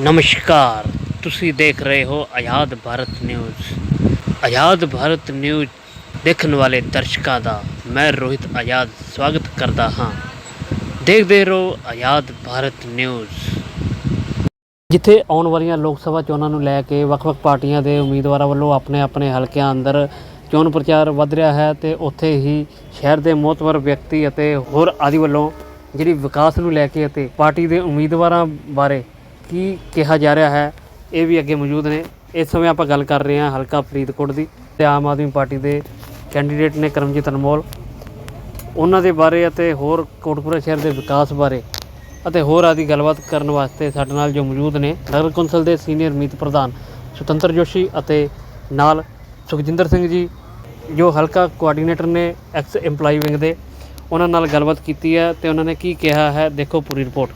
ਨਮਸਕਾਰ। ਤੁਸੀਂ ਦੇਖ ਰਹੇ ਹੋ ਆਜ਼ਾਦ ਭਾਰਤ ਨਿਊਜ਼। ਆਜ਼ਾਦ ਭਾਰਤ ਨਿਊਜ਼ ਦੇਖਣ ਵਾਲੇ ਦਰਸ਼ਕਾਂ ਦਾ ਮੈਂ ਰੋਹਿਤ ਆਜ਼ਾਦ ਸਵਾਗਤ ਕਰਦਾ ਹਾਂ। ਦੇਖਦੇ ਰਹੋ ਆਜ਼ਾਦ ਭਾਰਤ ਨਿਊਜ਼। ਜਿੱਥੇ ਆਉਣ ਵਾਲੀਆਂ ਲੋਕ ਸਭਾ ਚੋਣਾਂ ਨੂੰ ਲੈ ਕੇ ਵੱਖ-ਵੱਖ ਪਾਰਟੀਆਂ ਦੇ ਉਮੀਦਵਾਰਾਂ ਵੱਲੋਂ ਆਪਣੇ-ਆਪਣੇ ਹਲਕਿਆਂ ਅੰਦਰ ਚੋਣ ਪ੍ਰਚਾਰ ਵੱਧ ਰਿਹਾ ਹੈ ਤੇ ਉੱਥੇ ਹੀ ਸ਼ਹਿਰ ਦੇ ਮੋਹਤਵਰ ਵਿਅਕਤੀ ਅਤੇ ਹੋਰ ਆਦਿ ਵੱਲੋਂ ਜਿਹੜੀ ਵਿਕਾਸ ਨੂੰ ਲੈ ਕੇ ਅਤੇ ਪਾਰਟੀ ਦੇ ਉਮੀਦਵਾਰਾਂ ਬਾਰੇ ਕੀ ਕਿਹਾ ਜਾ ਰਿਹਾ ਹੈ, ਇਹ ਵੀ ਅੱਗੇ ਮੌਜੂਦ ਨੇ। ਇਸ ਸਮੇਂ ਆਪਾਂ ਗੱਲ ਕਰ ਰਹੇ ਹਾਂ ਹਲਕਾ ਫਰੀਦਕੋਟ ਦੀ ਤੇ ਆਮ ਆਦਮੀ ਪਾਰਟੀ ਦੇ ਕੈਂਡੀਡੇਟ ਨੇ ਕਰਮਜੀਤ ਅਨਮੋਲ। ਉਹਨਾਂ ਦੇ ਬਾਰੇ ਅਤੇ ਹੋਰ ਕੋਟਪੁਰਾ ਸ਼ਹਿਰ ਦੇ ਵਿਕਾਸ ਬਾਰੇ ਅਤੇ ਹੋਰ ਆਦਿ ਗੱਲਬਾਤ ਕਰਨ ਵਾਸਤੇ ਸਾਡੇ ਨਾਲ ਜੋ ਮੌਜੂਦ ਨੇ, ਨਗਰ ਕੌਂਸਲ ਦੇ ਸੀਨੀਅਰ ਮੀਤ ਪ੍ਰਧਾਨ ਸੁਤੰਤਰ ਜੋਸ਼ੀ ਅਤੇ ਨਾਲ ਸੁਖਜਿੰਦਰ ਸਿੰਘ ਜੀ, ਜੋ ਹਲਕਾ ਕੋਆਰਡੀਨੇਟਰ ਨੇ ਐਕਸ EMPLOYE ਵਿੰਗ ਦੇ। ਉਹਨਾਂ ਨਾਲ ਗੱਲਬਾਤ ਕੀਤੀ ਹੈ ਤੇ ਉਹਨਾਂ ਨੇ ਕੀ ਕਿਹਾ ਹੈ, ਦੇਖੋ ਪੂਰੀ ਰਿਪੋਰਟ।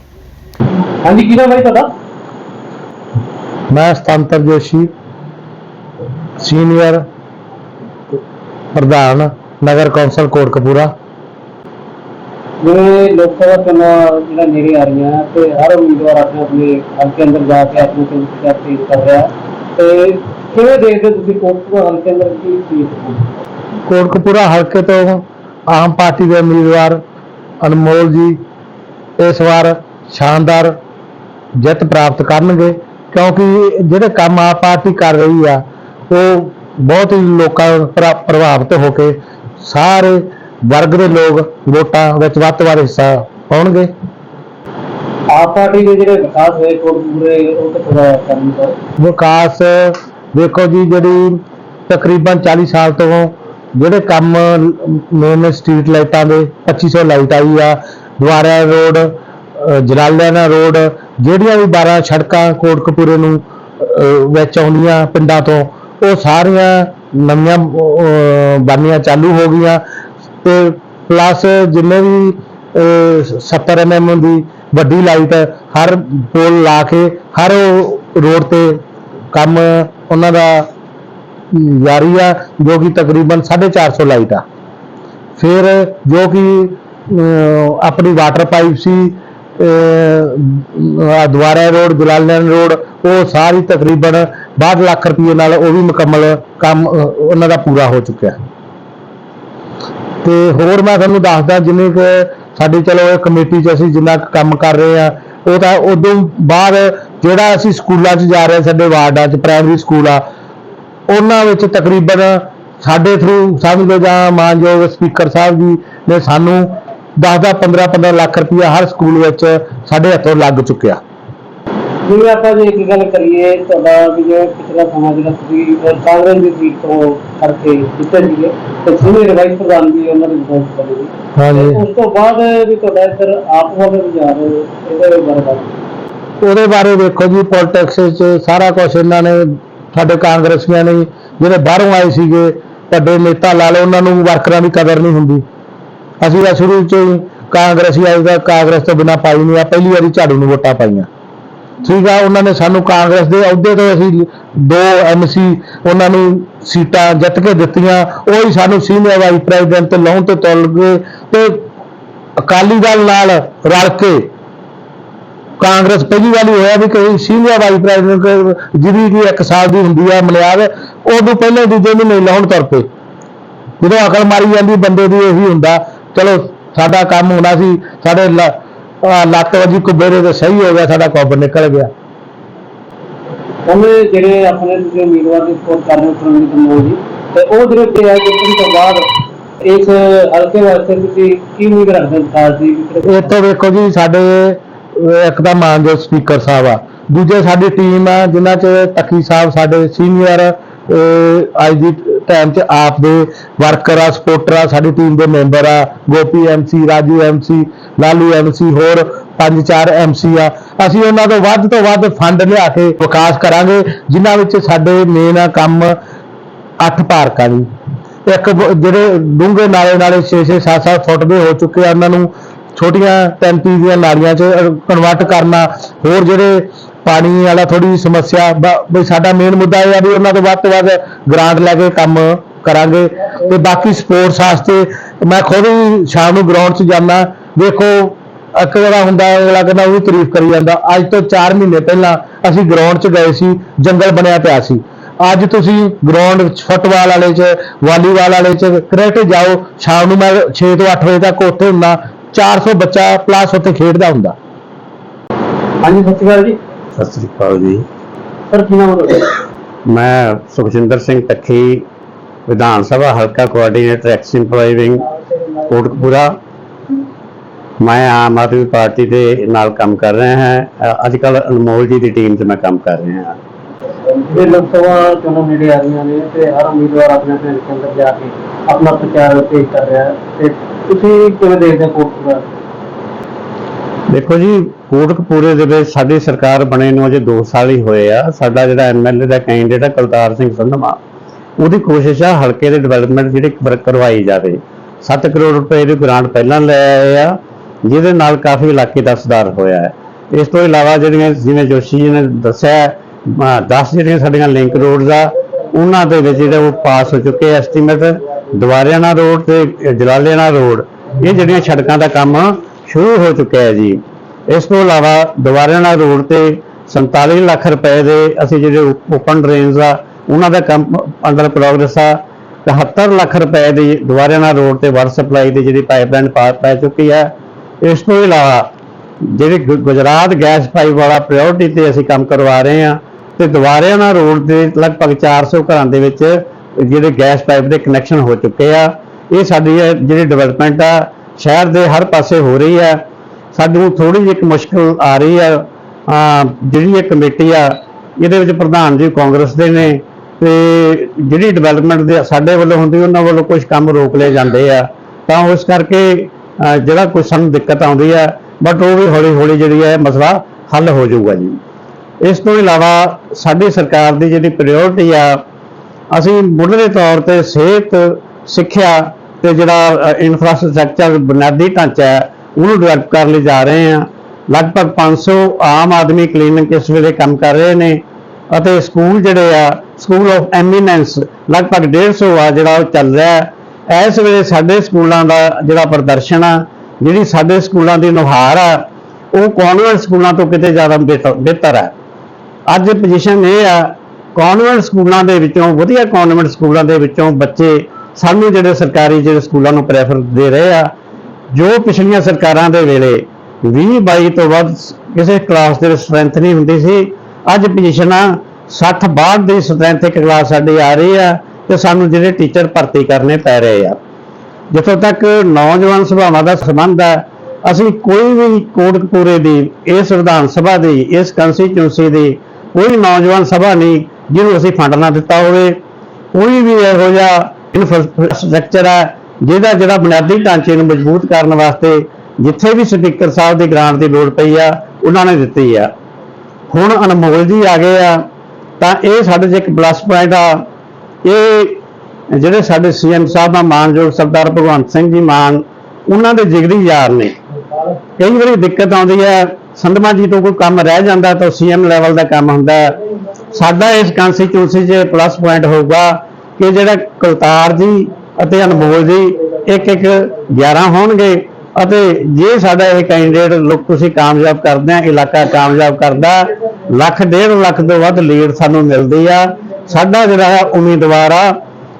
ਹਾਂਜੀ ਕਿਹਦਾ ਬਾਈ ਤੁਹਾਡਾ? ਮੈਂ ਸਤੰਤਰ ਜੋਸ਼ੀ ਸੀਨੀਅਰ ਪ੍ਰਧਾਨ ਨਗਰ ਕੌਂਸਲ ਕੋਟਕਪੂਰਾ। ਜਿਵੇਂ ਲੋਕ ਸਭਾ ਚੋਣਾਂ ਜਿਹੜਾ ਨੇੜੇ ਆ ਰਹੀਆਂ ਹੈ ਤੇ ਹਰ ਉਮੀਦਵਾਰ ਆਪਣੇ ਆਪਣੇ ਹਲਕੇ ਅੰਦਰ ਜਾ ਕੇ ਆਪਣੇ ਪ੍ਰਚਾਰ ਤੇਜ਼ ਕਰ ਰਿਹਾ। ਤੇ ਕਿਵੇਂ ਦੇਖਦੇ ਤੁਸੀਂ ਕੋਟਪੁਰਾ ਹਲਕੇ ਅੰਦਰ ਕੀ ਚੀਜ਼ ਕੋਟਕਪੂਰਾ ਹਲਕੇ ਤੋਂ ਆਮ ਪਾਰਟੀ ਦੇ ਉਮੀਦਵਾਰ ਅਨਮੋਲ ਜੀ ਇਸ ਵਾਰ ਸ਼ਾਨਦਾਰ ਜਿੱਤ ਪ੍ਰਾਪਤ ਕਰਨਗੇ। ਕਿਉਂਕਿ ਜਿਹੜੇ ਕੰਮ ਆਪ ਪਾਰਟੀ ਕਰ ਰਹੀ ਆ ਉਹ ਬਹੁਤ ਹੀ ਲੋਕਾਂ ਪ੍ਰ- ਪ੍ਰਭਾਵਿਤ ਹੋ ਕੇ ਸਾਰੇ ਵਰਗ ਦੇ ਲੋਕ ਵੋਟਾਂ ਵਿੱਚ ਵੱਧ ਤੋਂ ਵੱਧ ਹਿੱਸਾ ਪਾਉਣਗੇ। ਆਪ ਪਾਰਟੀ ਦੇ ਜਿਹੜੇ ਵਿਕਾਸ ਹੋਏ ਕੋਟਪੁਰੇ ਉਹ ਤਾਂ ਥੋੜਾ ਕਰਨ ਦਾ ਵਿਕਾਸ ਦੇਖੋ ਜੀ ਜਿਹੜੀ ਤਕਰੀਬਨ 40 ਸਾਲ ਤੋਂ ਜਿਹੜੇ ਕੰਮ ਮੇਨ ਸਟਰੀਟ ਲਾਈਟਾਂ ਦੇ 2500 ਲਾਈਟ ਆਈ ਆ ਦੁਆਰਾ ਰੋਡ ਜਲਾਲਿਆਣਾ ਰੋਡ ਜਿਹੜੀਆਂ ਵੀ 12 ਸੜਕਾਂ ਕੋਟਕਪੂਰੇ ਨੂੰ ਵਿੱਚ ਆਉਂਦੀਆਂ ਪਿੰਡਾਂ ਤੋਂ ਉਹ ਸਾਰੀਆਂ ਨਵੀਆਂ ਅ, ਚਾਲੂ ਹੋ ਗਈਆਂ। ਤੇ ਪਲੱਸ ਜਿੰਨੇ ਵੀ ਅ, 70 ਐਮਐਮ ਦੀ ਵੱਡੀ ਲਾਈਟ ਹਰ ਪੋਲ ਲਾ ਕੇ ਹਰ ਰੋਡ ਤੇ ਕੰਮ ਉਹਨਾਂ ਦਾ ਜਾਰੀ ਆ ਜੋ ਕਿ ਤਕਰੀਬਨ 450 ਲਾਈਟ ਆ। ਫਿਰ ਜੋ ਕਿ ਆਪਣੀ ਵਾਟਰ ਪਾਈਪ ਸੀ ਦੁਆਰਾ ਰੋਡ ਜਲਾਲਨ ਰੋਡ, ਉਹ ਸਾਰੀ ਤਕਰੀਬਨ 62 ਲੱਖ ਰੁਪਏ ਨਾਲ ਉਹ ਵੀ ਮੁਕੰਮਲ ਕੰਮ ਉਹਨਾਂ ਦਾ ਪੂਰਾ ਹੋ ਚੁੱਕਿਆ। ਤੇ ਹੋਰ ਮੈਂ ਤੁਹਾਨੂੰ ਦੱਸਦਾ, ਜਿਵੇਂ ਕਿ ਸਾਡੀ, ਚਲੋ, ਇਹ ਕਮੇਟੀ 'ਚ ਅਸੀਂ ਜਿੰਨਾ ਕੁ ਕੰਮ ਕਰ ਰਹੇ ਆ ਉਹ ਤਾਂ ਉਦੋਂ ਬਾਅਦ ਜਿਹੜਾ ਅਸੀਂ ਸਕੂਲਾਂ 'ਚ ਜਾ ਰਹੇ ਸਾਡੇ ਵਾਰਡਾਂ 'ਚ ਪ੍ਰਾਇਮਰੀ ਸਕੂਲ ਆ, ਉਹਨਾਂ ਵਿੱਚ ਤਕਰੀਬਨ ਸਾਡੇ ਥਰੂ ਸਮਝ ਲਓ ਜਾਂ ਮਾਨਯੋਗ ਸਪੀਕਰ ਸਾਹਿਬ ਜੀ ਨੇ ਸਾਨੂੰ 10-10 15-15 ਲੱਖ ਰੁਪਇਆ ਹਰ ਸਕੂਲ ਵਿੱਚ ਸਾਡੇ ਹੱਥੋਂ ਲੱਗ ਚੁੱਕਿਆ। ਜਿਵੇਂ ਆਪਾਂ ਜੇ ਇੱਕ ਗੱਲ ਕਰੀਏ ਤੁਹਾਡਾ ਵੀ ਜੇ ਪਿਛਲਾ ਸਮਾਂ ਜਿਹੜਾ ਤੁਸੀਂ ਕਾਂਗਰਸ ਦੀ ਸੀਟ ਤੋਂ ਕਰਕੇ ਜਿੱਤੇ ਸੀਗੇ ਤੇ ਸੀਨੀਅਰ ਵਾਈਸ ਪ੍ਰਧਾਨ ਵੀ ਉਹਨਾਂ ਦੇ ਕਰਦੇ ਸੀ ਹਾਂਜੀ। ਉਸ ਤੋਂ ਬਾਅਦ ਵੀ ਤੁਹਾਡਾ ਇੱਧਰ ਆਪ ਵਾਲੇ ਰੁਝਾਨ ਇਹਦੇ ਬਾਰੇ ਬਾਤ ਉਹਦੇ ਬਾਰੇ ਦੇਖੋ ਜੀ ਪੋਲਿਟਿਕਸ 'ਚ ਸਾਰਾ ਕੁਝ ਇਹਨਾਂ ਨੇ ਸਾਡੇ ਕਾਂਗਰਸੀਆਂ ਨੇ ਜਿਹੜੇ ਬਾਹਰੋਂ ਆਏ ਸੀਗੇ ਵੱਡੇ ਨੇਤਾ ਲਾ ਲਓ ਉਹਨਾਂ ਨੂੰ ਵਰਕਰਾਂ ਦੀ ਕਦਰ ਨਹੀਂ ਹੁੰਦੀ। ਅਸੀਂ ਤਾਂ ਸ਼ੁਰੂ 'ਚ ਹੀ ਕਾਂਗਰਸੀ ਆਏ ਦਾ ਕਾਂਗਰਸ ਤੋਂ ਬਿਨਾਂ ਪਾਈ ਨਹੀਂ ਆ, ਪਹਿਲੀ ਵਾਰੀ ਝਾੜੂ ਨੂੰ ਵੋਟਾਂ ਪਾਈਆਂ। ਠੀਕ ਆ, ਉਹਨਾਂ ਨੇ ਸਾਨੂੰ ਕਾਂਗਰਸ ਦੇ ਅਹੁਦੇ ਤੋਂ ਅਸੀਂ ਦੋ ਐਮਸੀ ਉਹਨਾਂ ਨੂੰ ਸੀਟਾਂ ਜਿੱਤ ਕੇ ਦਿੱਤੀਆਂ, ਉਹ ਹੀ ਸਾਨੂੰ ਸੀਨੀਅਰ ਵਾਈਸ ਪ੍ਰੈਜ਼ੀਡੈਂਟ ਤੇ ਲਾਉਣ ਤੇ ਤੁਲ ਗਏ ਤੇ ਅਕਾਲੀ ਦਲ ਨਾਲ ਰਲ ਕੇ ਕਾਂਗਰਸ ਪਹਿਲੀ ਵਾਰੀ ਹੋਇਆ ਵੀ ਕੋਈ ਸੀਨੀਅਰ ਵਾਈਸ ਪ੍ਰੈਜ਼ੀਡੈਂਟ ਜਿਹਦੀ ਕਿ ਇੱਕ ਸਾਲ ਦੀ ਹੁੰਦੀ ਹੈ ਮਨਿਆਦ ਉਦੋਂ ਪਹਿਲੇ ਦੂਜੇ ਮਹੀਨੇ ਲਾਉਣ ਤੁਰ ਪਏ। ਜਦੋਂ ਅਕਲ ਮਾਰੀ ਜਾਂਦੀ, ਬੰਦੇ ਦੀ ਇਹੀ ਹੁੰਦਾ। ਚਲੋ ਸਾਡਾ ਕੰਮ ਹੋਣਾ ਸੀ ਸਾਡੇ ਲੱਤ ਵਜੀ ਕੁਬੇਰੇ ਤੇ ਸਹੀ ਹੋ ਗਿਆ ਸਾਡਾ ਕੁੱਬ ਨਿਕਲ ਗਿਆ। ਉਹਨੇ ਜਿਹੜੇ ਆਪਣੇ ਤੁਸੀਂ ਉਮੀਦਵਾਰ ਦੀ ਸਪੋਰਟ ਕਰ ਰਹੇ ਹੋ ਪ੍ਰਮੀਤ ਮੋਹ ਜੀ ਤੇ ਉਹ ਜਿਹੜੇ ਤੇ ਆ ਜਿੱਤਣ ਤੋਂ ਬਾਅਦ ਇਸ ਹਲਕੇ ਵਾਸਤੇ ਤੁਸੀਂ ਕੀ ਉਮੀਦ ਰੱਖਦੇ ਹੋ ਖਾਸ ਦੀ ਇੱਥੋਂ ਵੇਖੋ ਜੀ ਸਾਡੇ ਇੱਕ ਤਾਂ ਮਾਨਯੋਗ ਸਪੀਕਰ ਸਾਹਿਬ ਆ। ਦੂਜੇ ਸਾਡੀ ਟੀਮ ਆ ਜਿਨ੍ਹਾਂ 'ਚ ਤੱਕੀ ਸਾਹਿਬ ਸਾਡੇ ਸੀਨੀਅਰ ਅੱਜ ਦੀ ਟਾਈਮ 'ਚ ਆਪ ਦੇ ਵਰਕਰ ਆ ਸਪੋਰਟਰ ਆ, ਸਾਡੀ ਟੀਮ ਦੇ ਮੈਂਬਰ ਆ, Gopi MC Raju MC Lalu MC ਹੋਰ ਪੰਜ ਚਾਰ ਐਮਸੀ ਆ। ਅਸੀਂ ਉਹਨਾਂ ਤੋਂ ਵੱਧ ਤੋਂ ਵੱਧ ਫੰਡ ਲਿਆ ਕੇ ਵਿਕਾਸ ਕਰਾਂਗੇ, ਜਿਨ੍ਹਾਂ ਵਿੱਚ ਸਾਡੇ ਮੇਨ ਆ ਕੰਮ ਅੱਠ ਪਾਰਕਾਂ ਦੀ ਇੱਕ ਜਿਹੜੇ ਡੂੰਘੇ ਨਾਲੇ ਨਾਲੇ 6-6 7-7 ਫੁੱਟ ਦੇ ਹੋ ਚੁੱਕੇ ਆ ਉਹਨਾਂ ਨੂੰ ਛੋਟੀਆਂ ਟੈਂਕੀ ਦੀਆਂ ਨਾਲੀਆਂ 'ਚ ਕਨਵਰਟ ਕਰਨਾ, ਹੋਰ ਜਿਹੜੇ ਪਾਣੀ ਵਾਲਾ ਥੋੜੀ ਸਮੱਸਿਆ ਬਈ ਸਾਡਾ ਮੇਨ ਮੁੱਦਾ ਇਹ ਆ ਵੀ ਉਹਨਾਂ ਤੋਂ ਵੱਧ ਤੋਂ ਵੱਧ ਗ੍ਰਾਂਟ ਲੈ ਕੇ ਕੰਮ ਕਰਾਂਗੇ ਤੇ ਬਾਕੀ ਸਪੋਰਟਸ ਵਾਸਤੇ ਮੈਂ ਖੁਦ ਹੀ ਸ਼ਾਮ ਨੂੰ ਗਰਾਊਂਡ 'ਚ ਜਾਂਦਾ ਦੇਖੋ ਇੱਕ ਜਿਹੜਾ ਹੁੰਦਾ ਅਗਲਾ ਕਹਿੰਦਾ ਉਹ ਤਾਰੀਫ ਕਰੀ ਜਾਂਦਾ। ਅੱਜ ਤੋਂ 4 ਮਹੀਨੇ ਪਹਿਲਾਂ ਅਸੀਂ ਗਰਾਊਂਡ 'ਚ ਗਏ ਸੀ, ਜੰਗਲ ਬਣਿਆ ਪਿਆ ਸੀ। ਅੱਜ ਤੁਸੀਂ ਗਰਾਊਂਡ ਫੁੱਟਬਾਲ ਵਾਲੇ 'ਚ, ਵਾਲੀਬਾਲ ਵਾਲੇ 'ਚ ਕ੍ਰਿਕਟ ਜਾਓ, ਸ਼ਾਮ ਨੂੰ ਮੈਂ 6 ਤੋਂ 8 ਵਜੇ ਤੱਕ ਉੱਥੇ ਹੁੰਦਾ 400 ਬੱਚਾ ਪਲੱਸ ਉੱਥੇ ਖੇਡਦਾ ਹੁੰਦਾ। ਹਾਂਜੀ, ਸਤਿ ਸ਼੍ਰੀ ਅਕਾਲ ਜੀ। ਸਤਿ ਸ੍ਰੀ ਅਕਾਲ ਜੀ। ਸਰ ਕੀ ਨਾਮ ਹੈ ਮੈਂ ਸੁਖਜਿੰਦਰ ਸਿੰਘ ਟੱਕੀ ਵਿਧਾਨ ਸਭਾ ਹਲਕਾ coordinator ex employee wing Kotkapura. ਮੈਂ ਆਮ ਆਦਮੀ ਪਾਰਟੀ ਦੇ ਨਾਲ ਕੰਮ ਕਰ ਰਿਹਾ ਹਾਂ। ਅੱਜ ਕੱਲ ਅਨਮੋਲ ਜੀ ਦੀ ਟੀਮ 'ਚ ਮੈਂ ਕੰਮ ਕਰ ਰਿਹਾ ਹਾਂ। ਇਹ ਲੋਕ ਸਭਾ ਚੋਣਾਂ ਨੇੜੇ ਆ ਰਹੀਆਂ ਨੇ ਤੇ ਹਰ ਉਮੀਦਵਾਰ ਆਪਣੇ ਆਪਣੇ ਅੰਦਰ ਜਾ ਕੇ ਆਪਣਾ ਪ੍ਰਚਾਰ ਤੇਜ਼ ਕਰ ਰਿਹਾ ਤੇ ਤੁਸੀਂ ਕਿਵੇਂ ਦੇਖਦੇ ਹੋ ਕੋਟਪੂਰਾ ਦੇਖੋ ਜੀ, ਕੋਟਕਪੂਰੇ ਦੇ ਵਿੱਚ ਸਾਡੀ ਸਰਕਾਰ ਬਣੇ ਨੂੰ ਅਜੇ 2 ਸਾਲ ਹੀ ਹੋਏ ਆ। ਸਾਡਾ ਜਿਹੜਾ ਐਮਐਲਏ ਦਾ ਕੈਂਡੀਡੇਟ ਆ ਕੁਲਤਾਰ ਸਿੰਘ ਸੰਧਮਾ ਉਹਦੀ ਕੋਸ਼ਿਸ਼ ਆ ਹਲਕੇ ਦੇ ਡਿਵੈਲਪਮੈਂਟ ਜਿਹੜੀ ਕਰ- ਕਰਵਾਈ ਜਾਵੇ। 7 ਕਰੋੜ ਰੁਪਏ ਦੀ ਗ੍ਰਾਂਟ ਪਹਿਲਾਂ ਲੈ ਆਏ ਆ, ਜਿਹਦੇ ਨਾਲ ਕਾਫੀ ਇਲਾਕੇ ਦਾ ਸੁਧਾਰ ਹੋਇਆ ਹੈ। ਇਸ ਤੋਂ ਇਲਾਵਾ ਜਿਹੜੀਆਂ, ਜਿਵੇਂ ਜੋਸ਼ੀ ਜੀ ਨੇ ਦੱਸਿਆ 10 ਜਿਹੜੀਆਂ ਸਾਡੀਆਂ ਲਿੰਕ ਰੋਡਸ ਆ, ਉਹਨਾਂ ਦੇ ਵਿੱਚ ਜਿਹੜੇ ਉਹ ਪਾਸ ਹੋ ਚੁੱਕੇ ਐਸਟੀਮੇਟ ਦੁਆਰਿਆਣਾ ਰੋਡ ਤੇ ਜਲਾਲਿਆਣਾ ਰੋਡ ਇਹ ਜਿਹੜੀਆਂ ਸੜਕਾਂ ਦਾ ਕੰਮ ਸ਼ੁਰੂ ਹੋ ਚੁੱਕਿਆ ਹੈ ਜੀ। ਇਸ ਤੋਂ ਇਲਾਵਾ ਦੁਆਰਿਆਣਾ ਰੋਡ ਤੇ 47 ਲੱਖ ਰੁਪਏ ਦੇ ਅਸੀਂ ਜਿਹੜੇ ਓਪਨ ਡਰੇਨਸ ਆ, ਉਹਨਾਂ ਦਾ ਕੰਮ ਅੰਡਰ ਪ੍ਰੋਗਰੈਸ ਆ। 71 ਲੱਖ ਰੁਪਏ ਦੀ ਦੁਆਰਿਆਣਾ ਰੋਡ ਤੇ ਵਾਟਰ ਸਪਲਾਈ ਦੀ ਜਿਹੜੀ ਪਾਈਪਲਾਈਨ ਪਾ, ਪੈ ਚੁੱਕੀ ਹੈ ਇਸ ਤੋਂ ਇਲਾਵਾ ਜਿਹੜੇ ਗੁ- ਗੁਜਰਾਤ ਗੈਸ ਪਾਈਪ ਵਾਲਾ ਪ੍ਰਾਇੋਰਟੀ ਤੇ ਅਸੀਂ ਕੰਮ ਕਰਵਾ ਰਹੇ ਹਾਂ ਤੇ ਦੁਆਰਿਆਣਾ ਰੋਡ ਦੇ ਲਗਭਗ 400 ਘਰਾਂ ਦੇ ਵਿੱਚ ਜਿਹੜੇ ਗੈਸ ਪਾਈਪ ਦੇ ਕਨੈਕਸ਼ਨ ਹੋ ਚੁੱਕੇ ਆ। ਇਹ ਸਾਡੀ ਇਹ ਜਿਹੜੀ ਡਿਵੈਲਪਮੈਂਟ ਆ ਸ਼ਹਿਰ ਦੇ ਹਰ ਪਾਸੇ ਹੋ ਰਹੀ ਆ ਸਾਨੂੰ ਥੋੜੀ ਜਿਹੀ ਇੱਕ ਮੁਸ਼ਕਲ ਆ ਰਹੀ ਆ ਜਿਹੜੀ ਇਹ ਕਮੇਟੀ ਆ, ਇਹਦੇ ਵਿੱਚ ਪ੍ਰਧਾਨ ਜੀ ਕਾਂਗਰਸ ਦੇ ਨੇ ਤੇ ਜਿਹੜੀ ਡਿਵੈਲਪਮੈਂਟ ਦੇ ਸਾਡੇ ਵੱਲੋਂ ਹੁੰਦੀ, ਉਹਨਾਂ ਵੱਲੋਂ ਕੁਝ ਕੰਮ ਰੋਕ ਲਏ ਜਾਂਦੇ ਆ। ਤਾਂ ਉਸ ਕਰਕੇ ਜਿਹੜਾ ਕੁਝ ਸਾਨੂੰ ਦਿੱਕਤ ਆਉਂਦੀ ਆ ਬਟ ਉਹ ਵੀ ਹੌਲੀ ਹੌਲੀ ਜਿਹੜੀ ਹੈ, ਮਸਲਾ ਹੱਲ ਹੋ ਜਾਊਗਾ ਜੀ। ਇਸ ਤੋਂ ਇਲਾਵਾ ਸਾਡੀ ਸਰਕਾਰ ਦੀ ਜਿਹੜੀ ਪ੍ਰਾਇੋਰਟੀ ਆ, ਅਸੀਂ ਮੁੱਢਲੇ ਤੌਰ ਤੇ ਸਿਹਤ, ਸਿੱਖਿਆ ਤੇ ਜਿਹੜਾ ਇਨਫਰਾਸਟ੍ਰਕਚਰ ਬੁਨਿਆਦੀ ਢਾਂਚਾ ਹੈ, ਉਹਨੂੰ ਡਿਵੈਲਪ ਕਰਨ ਲਈ ਜਾ ਰਹੇ ਹਾਂ। ਲਗਭਗ 500 ਆਮ ਆਦਮੀ ਕਲੀਨਿਕ ਇਸ ਵੇਲੇ ਕੰਮ ਕਰ ਰਹੇ ਨੇ ਅਤੇ ਸਕੂਲ ਜਿਹੜੇ ਆ ਸਕੂਲ ਆਫ ਐਮੀਨੈਂਸ ਲਗਭਗ 150 ਆ ਜਿਹੜਾ ਉਹ ਚੱਲ ਰਿਹਾ ਹੈ। ਇਸ ਵੇਲੇ ਸਾਡੇ ਸਕੂਲਾਂ ਦਾ ਜਿਹੜਾ ਪ੍ਰਦਰਸ਼ਨ ਆ, ਜਿਹੜੀ ਸਾਡੇ ਸਕੂਲਾਂ ਦੀ ਨੁਹਾਰ ਆ, ਉਹ ਕਨਵੈਂਟ ਸਕੂਲਾਂ ਤੋਂ ਕਿਤੇ ਜ਼ਿਆਦਾ ਬਿਹਤਰ ਬਿਹਤਰ ਹੈ। ਅੱਜ ਪੋਜੀਸ਼ਨ ਇਹ ਆ ਕਨਵੈਂਟ ਸਕੂਲਾਂ ਦੇ ਵਿੱਚੋਂ, ਵਧੀਆ ਕਨਵੈਂਟ ਸਕੂਲਾਂ ਦੇ ਵਿੱਚੋਂ ਬੱਚੇ ਸਾਨੂੰ ਜਿਹੜੇ ਸਰਕਾਰੀ ਜਿਹੜੇ ਸਕੂਲਾਂ ਨੂੰ ਪ੍ਰੈਫਰ ਦੇ ਰਹੇ ਆ, ਜੋ ਪਿਛਲੀਆਂ ਸਰਕਾਰਾਂ ਦੇ ਵੇਲੇ 20 22 ਤੋਂ ਵੱਧ ਕਿਸੇ ਕਲਾਸ ਦੇ ਸਟਰੈਂਥ ਨਹੀਂ ਹੁੰਦੀ ਸੀ, ਅੱਜ ਪੋਜੀਸ਼ਨ ਆ 60 62 ਦੀ ਸਟਰੈਂਥ ਇੱਕ ਕਲਾਸ ਸਾਡੀ ਆ ਰਹੀ ਆ ਤੇ ਸਾਨੂੰ ਜਿਹੜੇ ਟੀਚਰ ਭਰਤੀ ਕਰਨੇ ਪੈ ਰਹੇ ਆ। ਜਿੱਥੋਂ ਤੱਕ ਨੌਜਵਾਨ ਸਭਾਵਾਂ ਦਾ ਸੰਬੰਧ ਹੈ ਅਸੀਂ ਕੋਈ ਵੀ ਕੋਟਕਪੂਰੇ ਦੀ, ਇਸ ਵਿਧਾਨ ਸਭਾ ਦੀ, ਇਸ ਕੰਸਟੀਚੁਐਂਸੀ ਦੀ ਕੋਈ ਨੌਜਵਾਨ ਸਭਾ ਨਹੀਂ, ਜਿਹਨੂੰ ਅਸੀਂ ਫੰਡ ਨਾ ਦਿੱਤਾ ਹੋਵੇ। ਕੋਈ ਵੀ ਇਹੋ ਜਿਹਾ ਇਨਫਰਾਸਟ੍ਰਕਚਰ ਹੈ ਜਿਹਦਾ ਜਿਹੜਾ ਬੁਨਿਆਦੀ ਢਾਂਚੇ ਨੂੰ ਮਜ਼ਬੂਤ ਕਰਨ ਵਾਸਤੇ ਜਿੱਥੇ ਵੀ ਸਪੀਕਰ ਸਾਹਿਬ ਦੀ ਗ੍ਰਾਂਟ ਦੀ ਲੋੜ ਪਈ ਆ, ਉਹਨਾਂ ਨੇ ਦਿੱਤੀ ਆ। ਹੁਣ ਅਨਮੋਲ ਜੀ ਆ ਗਏ ਆ, ਤਾਂ ਇਹ ਸਾਡੇ 'ਚ ਇੱਕ ਪਲੱਸ ਪੁਆਇੰਟ ਆ। ਇਹ ਜਿਹੜੇ ਸਾਡੇ ਸੀਐਮ ਸਾਹਿਬ ਆ, ਮਾਨਯੋਗ ਸਰਦਾਰ ਭਗਵੰਤ ਸਿੰਘ ਜੀ ਮਾਨ, ਉਹਨਾਂ ਦੇ ਜਿਗਰੀ ਯਾਰ ਨੇ। ਕਈ ਵਾਰੀ ਦਿੱਕਤ ਆਉਂਦੀ ਹੈ ਸੰਧਮਾ ਜੀ ਤੋਂ ਕੋਈ ਕੰਮ ਰਹਿ ਜਾਂਦਾ ਤਾਂ ਸੀਐਮ ਲੈਵਲ ਦਾ ਕੰਮ ਹੁੰਦਾ। ਸਾਡਾ ਇਸ ਕੰਸਟੀਚੂਐਂਸੀ 'ਚ ਪਲੱਸ ਪੁਆਇੰਟ ਹੋਊਗਾ। ਕਿ ਜਿਹੜਾ ਕੁਲਤਾਰ ਜੀ ਅਤੇ ਅਨਮੋਲ ਜੀ ਇੱਕ ਇੱਕ 11 ਹੋਣਗੇ ਅਤੇ ਜੇ ਸਾਡਾ ਇਹ ਕੈਂਡੀਡੇਟ ਲੋਕ ਤੁਸੀਂ ਕਾਮਯਾਬ ਕਰਦੇ ਆ, ਇਲਾਕਾ ਕਾਮਯਾਬ ਕਰਦਾ, ਲੱਖ ਡੇਢ ਲੱਖ ਤੋਂ ਵੱਧ ਲੀਡ ਸਾਨੂੰ ਮਿਲਦੀ ਆ। ਸਾਡਾ ਜਿਹੜਾ ਹੈ ਉਮੀਦਵਾਰ ਆ,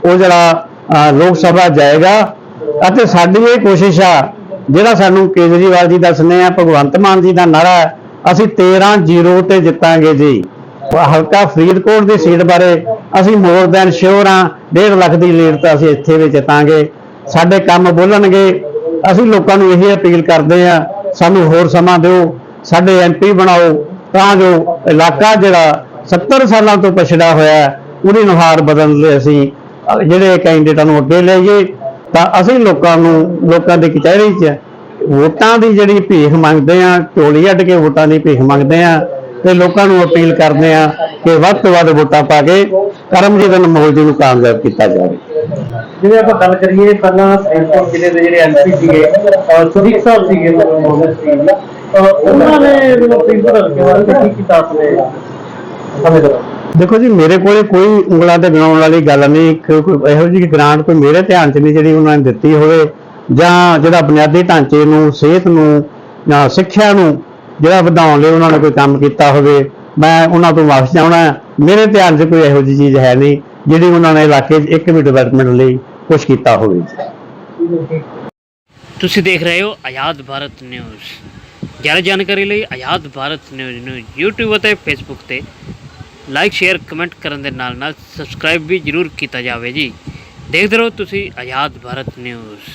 ਉਹ ਜਿਹੜਾ ਲੋਕ ਸਭਾ ਜਾਏਗਾ। ਅਤੇ ਸਾਡੀ ਇਹ ਕੋਸ਼ਿਸ਼ ਆ, ਜਿਹੜਾ ਸਾਨੂੰ ਕੇਜਰੀਵਾਲ ਜੀ ਦੱਸਨੇ ਆ, ਭਗਵੰਤ ਮਾਨ ਜੀ ਦਾ ਨਾਰਾ, ਅਸੀਂ 13 ਜ਼ੀਰੋ ਤੇ ਜਿੱਤਾਂਗੇ ਜੀ। ਹਲਕਾ ਫਰੀਦਕੋਟ ਦੀ ਸੀਟ ਬਾਰੇ ਅਸੀਂ ਮੋਰ ਦੈਨ ਸ਼ੋਰ ਆ 1.5 ਲੱਖ ਦੀ ਲੀਡ ਤਾਂ ਅਸੀਂ ਇੱਥੇ ਵੀ ਜਿੱਤਾਂਗੇ। ਸਾਡੇ ਕੰਮ ਬੋਲਣਗੇ। ਅਸੀਂ ਲੋਕਾਂ ਨੂੰ ਇਹ ਅਪੀਲ ਕਰਦੇ ਆ ਸਾਨੂੰ ਹੋਰ ਸਮਾਂ ਦਿਓ, ਸਾਡੇ ਐਮਪੀ ਬਣਾਓ, ਤਾਂ ਜੋ ਇਲਾਕਾ ਜਿਹੜਾ 70 ਸਾਲਾਂ ਤੋਂ ਪਛੜਾ ਹੋਇਆ ਉਹਦੀ ਨੁਹਾਰ ਬਦਲਣ ਲਈ ਅਸੀਂ ਜਿਹੜੇ ਕੈਂਡੀਡੇਟਾਂ ਨੂੰ ਅੱਗੇ ਲਿਆਈਏ। ਤਾਂ ਅਸੀਂ ਲੋਕਾਂ ਨੂੰ, ਲੋਕਾਂ ਦੀ ਕਚਹਿਰੀ 'ਚ ਵੋਟਾਂ ਦੀ ਜਿਹੜੀ ਭੀਖ ਮੰਗਦੇ ਆ ਝੋਲੀ ਅੱਡ ਕੇ ਵੋਟਾਂ ਦੀ ਭੀਖ ਮੰਗਦੇ ਆ ਤੇ ਲੋਕਾਂ ਨੂੰ ਅਪੀਲ ਕਰਦੇ ਆ ਕਿ ਵੱਧ ਤੋਂ ਵੱਧ ਵੋਟਾਂ ਪਾ ਕੇ ਕਰਮਜੀਤ ਅਨਮੋਲ ਜੀ ਨੂੰ ਕਾਮਯਾਬ ਕੀਤਾ ਜਾਵੇ। ਜਿਵੇਂ ਆਪਾਂ ਗੱਲ ਕਰੀਏ ਪਹਿਲਾਂ ਫਰੀਦਕੋਟ ਜ਼ਿਲ੍ਹੇ ਦੇ ਜਿਹੜੇ ਐਮਪੀ ਸੀਗੇ ਸੁਦੀਪ ਸਾਹਿਬ ਸੀਗੇ ਮੋਹਨ ਸਿੰਘ ਉਹਨਾਂ ਨੇ ਜਦੋਂ ਫਰੀਦਕੋਟ ਹਲਕੇ ਵਾਸਤੇ ਕੀ ਕੀਤਾ ਆਪਣੇ ਸਮੇਂ ਦੌਰਾਨ ਦੇਖੋ ਜੀ ਮੇਰੇ ਕੋਲੇ ਕੋਈ ਉਂਗਲਾਂ ਤੇ ਗਿਣਾਉਣ ਵਾਲੀ ਗੱਲ ਨਹੀਂ ਕਿ ਕੋਈ ਇਹੋ ਜਿਹੀ ਗ੍ਰਾਂਟ ਕੋਈ ਮੇਰੇ ਧਿਆਨ 'ਚ ਨਹੀਂ ਜਿਹੜੀ ਉਹਨਾਂ ਨੇ ਦਿੱਤੀ ਹੋਵੇ ਜਾਂ ਜਿਹੜਾ ਬੁਨਿਆਦੀ ਢਾਂਚੇ ਨੂੰ ਸਿਹਤ ਨੂੰ ਜਾਂ ਸਿੱਖਿਆ ਨੂੰ ਜਿਹੜਾ ਵਧਾਉਣ ਲਈ ਉਹਨਾਂ ਨੇ ਕੋਈ ਕੰਮ ਕੀਤਾ ਹੋਵੇ, ਮੈਂ ਉਹਨਾਂ ਤੋਂ ਵਾਪਸ ਜਾਣਾ, ਮੇਰੇ ਧਿਆਨ 'ਚ ਕੋਈ ਇਹੋ ਜਿਹੀ ਚੀਜ਼ ਹੈ ਨਹੀਂ, ਜਿਹੜੀ ਉਹਨਾਂ ਨੇ ਇਲਾਕੇ 'ਚ ਇੱਕ ਵੀ ਡਿਵੈਲਪਮੈਂਟ ਲਈ ਕੁਝ ਕੀਤਾ ਹੋਵੇ। ਤੁਸੀਂ ਦੇਖ ਰਹੇ ਹੋ ਆਜ਼ਾਦ ਭਾਰਤ ਨਿਊਜ਼ ਜ਼ਿਆਦਾ ਜਾਣਕਾਰੀ ਲਈ ਆਜ਼ਾਦ ਭਾਰਤ ਨਿਊਜ਼ ਨੂੰ YouTube ਅਤੇ Facebook ਤੇ ਲਾਈਕ ਸ਼ੇਅਰ ਕਮੈਂਟ ਕਰਨ ਦੇ ਨਾਲ ਨਾਲ ਸਬਸਕ੍ਰਾਈਬ ਵੀ ਜਰੂਰ ਕੀਤਾ ਜਾਵੇ ਜੀ। ਦੇਖਦੇ ਰਹੋ ਤੁਸੀਂ ਆਜ਼ਾਦ ਭਾਰਤ ਨਿਊਜ਼